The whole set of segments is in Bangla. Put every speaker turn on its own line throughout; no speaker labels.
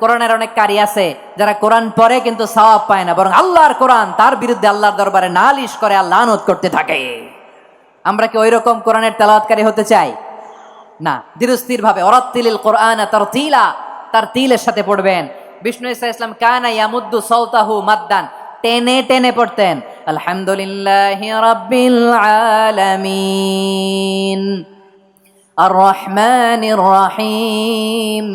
কোরআনের অনেক কারি আছে, যারা কোরআন পড়ে কিন্তু সওয়াব পায় না, বরং আল্লাহর কোরআন তার বিরুদ্ধে আল্লাহর দরবারে নালিশ করে আল্লাহ আনোদ করতে থাকে। আমরা কি ওই রকম কোরআনের তেলাওয়াতকারী হতে চাই? না, ধীরস্থিরভাবে। অরাত্তিলিল কোরআন তার তিলা তার তিলের সাথে পড়বেন। বিষ্ণু ইসা ইসলাম কানা ইয়ামুদ্দু সৌতাহু মাদ্দান। টেনে টেনে পড়তেন। আলহামদুলিল্লাহ রাব্বিল আলামিন। আর রহমান রহিম।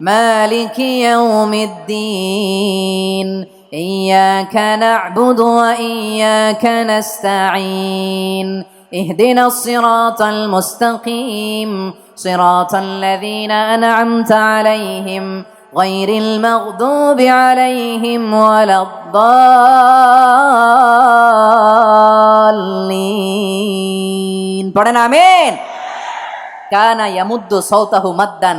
مالك يوم الدين إياك نعبد وإياك نستعين اهدنا الصراط المستقيم صراط الذين أنعمت عليهم غير المغضوب عليهم ولا الضالين পড়েন আমিন কানা ইয়ামুদ্দু সৌতাহু মাদ্দান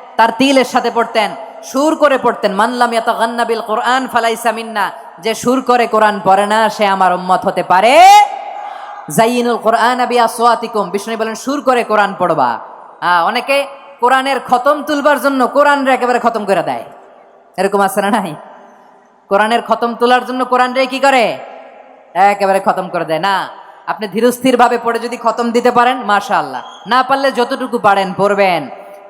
তার তিলের সাথে পড়তেন, সুর করে পড়তেন। মানলাম ইয়াত গান্নাবিল কোরআন ফালাইসা মিন্না। যে সুর করে কোরআন পড়ে না, সে আমার উম্মত হতে পারে। জাইনুল কোরআন আবি আসওয়াতিকুম বিষ্ণু বলেন, সুর করে কোরআন পড়বা। হ্যাঁ অনেকে কোরআনের খতম তুলবার জন্য কোরআন একেবারে খতম করে দেয়। এরকম আছে না নাই? কোরআনের খতম তোলার জন্য কোরআন রে কি করে? একেবারে খতম করে দেয়। না, আপনি ধীরস্থির ভাবে পড়ে যদি খতম দিতে পারেন মাশা আল্লাহ না পারলে যতটুকু পারেন, পড়বেন।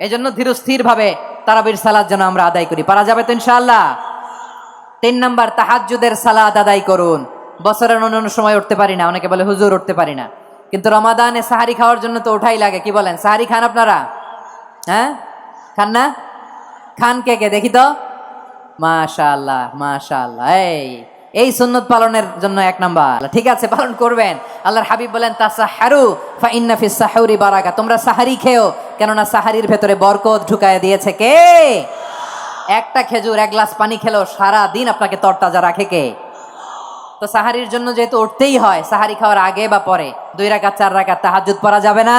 এই জন্য ধীরস্থির ভাবে তারাবির সালাদ যেন আমরা আদায় করি। পারা যাবে তো ইনশাআল্লাহ? তিন নম্বর, তাহাজ্জুদের সালাদ আদায় করুন। বছরের অন্য সময় উঠতে পারি না, অনেকে বলে হুজুর উঠতে পারি না। কিন্তু রমাদানে সাহারি খাওয়ার জন্য তো ওঠাই লাগে, কি বলেন? সাহারি খান আপনারা? হ্যাঁ? খান না? খান কে কে? দেখি তো। মাশাআল্লাহ মাশাআল্লাহ, এই। এই সুন্নত পালনের জন্য এক নাম্বার। ঠিক আছে, পালন করবেন। আল্লাহর হাবিব বলেন, তাসাহারু ফা ইন্না ফিস বারাকা। তোমরা সাহারি খেও, কেননা সাহারির ভেতরে বরকত ঢুকায় দিয়েছে কে? একটা খেজুর, এক গ্লাস পানি খেলো, সারা দিন আপনাকে তরতাজা রাখে কে? তো সাহারির জন্য যেহেতু উঠতেই হয়, সাহারি খাওয়ার আগে বা পরে, দুই রাকাত, চার রাকাত তাহাজ্জুদ পড়া যাবে না।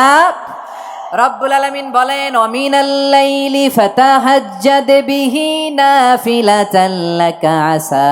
রব্বুল আলামিন বলেন অমিনাল লাইলি ফাতাহাজ্জাদ বিহি নাফিলাতান লাকা আসা।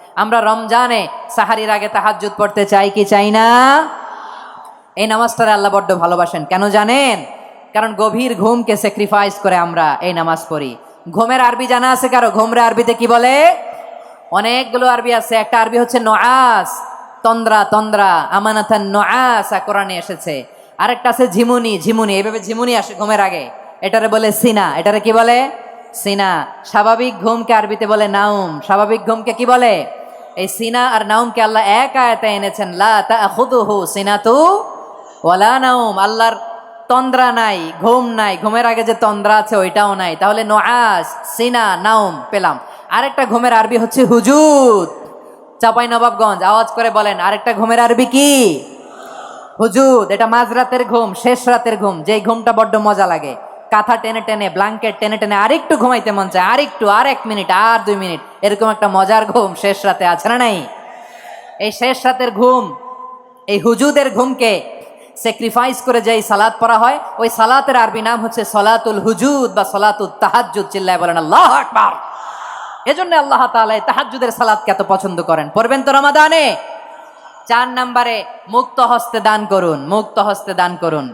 আমরা রমজানে সাহারির আগে তাহাজ্জুদ পড়তে চাই কি চাই না? এই নামাজটারে আল্লাহ বড্ড ভালোবাসেন, কেন জানেন? কারণ গভীর ঘুমকে স্যাক্রিফাইস করে আমরা এই নামাজ পড়ি। ঘুমের আরবি জানা আছে কারও? ঘুমরে আরবিতে কি বলে? অনেকগুলো আরবি আছে, একটা আরবি হচ্ছে নআস তন্দ্রা তন্দ্রা আমানাথান নআস কোরআনে এসেছে। আরেকটা আছে ঝিমুনি ঝিমুনি এইভাবে ঝিমুনি আসে ঘুমের আগে। এটারে বলে সিনা, এটারে কি বলে? সিনা। স্বাভাবিক ঘুমকে আরবিতে বলে নাউম স্বাভাবিক ঘুমকে কি বলে? এই সিনা আর নাউমকে আল্লাহ এক আয়াতে এনেছেন, লা তাখুদুহু সিনাতু ওয়ালা নাউম আল্লাহর তন্দ্রা নাই, ঘুম নাই। ঘুমের আগে যে তন্দ্রা আছে ওইটাও নাই। তাহলে নোয়াস সিনা নাউম পেলাম। আরেকটা ঘুমের আরবি হচ্ছে হুজুদ। চাপাই নবাবগঞ্জ, আওয়াজ করে বলেন, আরেকটা ঘুমের আরবি কি? হুজুদ, এটা মাঝরাতের ঘুম, শেষ রাতের ঘুম। যেই ঘুমটা বড্ড মজা লাগে। কাঁথা টেনে টেনে ব্লাঙ্কেট টেনে টেনে আরেকটু ঘুমাইতে মন চায়, আরেকটু, আর এক মিনিট, আর দুই মিনিট। এরকম একটা মজার ঘুম শেষ রাতে আছে না নাই? এই শেষ রাতের ঘুম, এই হুজুদের ঘুমকে স্যাক্রিফাইস করে যেই সালাত পড়া হয়, ওই সালাতের আরবি নাম হচ্ছে সলাতুল হুজুদ বা সলাতুল তাহাজ্জুদ, চিল্লায় বলেন, আল্লাহ আকবার! এজন্য আল্লাহ তাআলা এই তাহাজ্জুদের সালাতকে এত পছন্দ করেন। পড়বেন তো রমাদানে? চার নম্বরে, মুক্ত হস্তে দান করুন, মুক্ত হস্তে দান করুন।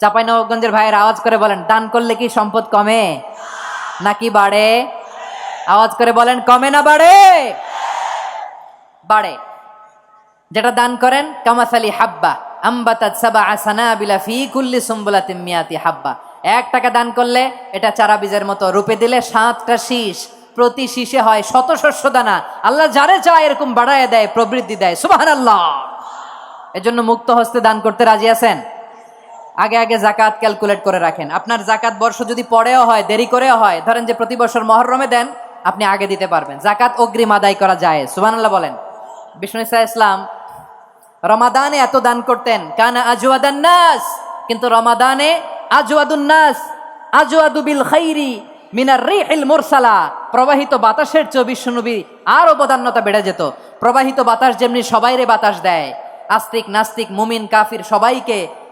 চাপাই নবগঞ্জের ভাইয়ের আওয়াজ করে বলেন, দান করলে কি সম্পদ কমে? নাকি বাড়ে? আওয়াজ করে বলেন, কমে না বাড়ে? বাড়ে। যেটা দান করেন, কামাসালি হাব্বা এক টাকা দান করলে এটা চারা বীজের মতো রূপে দিলে সাতটা প্রতি হয় শত শস্য দানা। আল্লাহ যারে চায় এরকম বাড়ায় দেয়, প্রবৃদ্ধি দেয়। আল্লাহ এজন্য মুক্ত হস্তে দান করতে রাজি আছেন? আগে আগে জাকাত ক্যালকুলেট করে রাখেন। আপনার জাকাত বর্ষ যদি পরেও হয়, দেরি করেও হয়, ধরেন যে প্রতি বছর মহরমে দেন, আপনি আগে দিতে পারবেন। জাকাত অগ্রিম আদায় করা যায় সুবহানাল্লাহ বলেন। বিষ্ণু ইসা ইসলাম, রমাদানে এত দান করতেন, কানা আজওয়াদান নাস, কিন্তু রমাদানে আজওয়াদুন নাস, আজওয়াদু বিল খাইরি মিনার রিহিল মুরসালা, প্রবাহিত বাতাসের চেয়ে বিশ্বনবী আর অবদান্যতা বেড়ে যেত। প্রবাহিত বাতাস যেমনি সবাইরে বাতাস দেয়, আস্তিক নাস্তিক, মুমিন, কাফির সবাইকে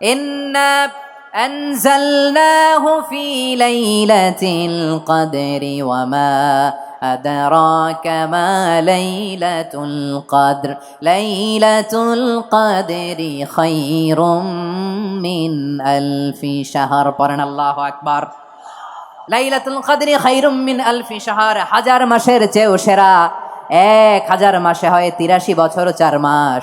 إنا أنزلناه في ليلة القدر وما أدراك ما ليلة القدر ليلة القدر خير من ألف شهر قرن الله أكبر লাইলাতুল কদরি খাইরুম মিন আলফি শাহর হাজার মাসের চেয়েও সেরা এক হাজার মাসে হয় তিরাশি বছর চার মাস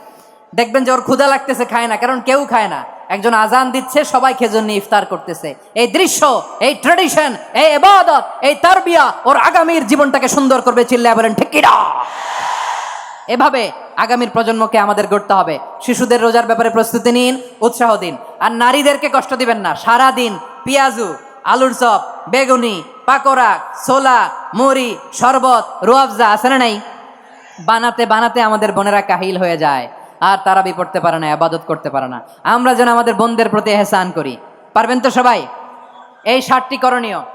দেখবেন যে ওর ক্ষুধা লাগতেছে, খায় না। কারণ কেউ খায় না। একজন আজান দিচ্ছে, সবাই খেজুর নিয়ে ইফতার করতেছে। এই দৃশ্য, এই ট্রেডিশন এই এবাদত এই তারবিয়া ওর আগামীর জীবনটাকে সুন্দর করবে, চিল্লায় বলেন ঠিকিরা এভাবে আগামীর প্রজন্মকে আমাদের গড়তে হবে। শিশুদের রোজার ব্যাপারে প্রস্তুতি নিন, উৎসাহ দিন। আর নারীদেরকে কষ্ট দিবেন না। সারা দিন পেঁয়াজু, আলুর চপ, বেগুনি, পাকোড়া, ছোলা, মুড়ি, শরবত রুয়াবজা আছে না নাই? বানাতে বানাতে আমাদের বোনেরা কাহিল হয়ে যায়। আর তারা বি পড়তে পারে না, আবাদত করতে পারে না। আমরা যেন আমাদের বোনদের প্রতি এহসান করি। পারবেন তো সবাই? এই সাতটি করণীয়।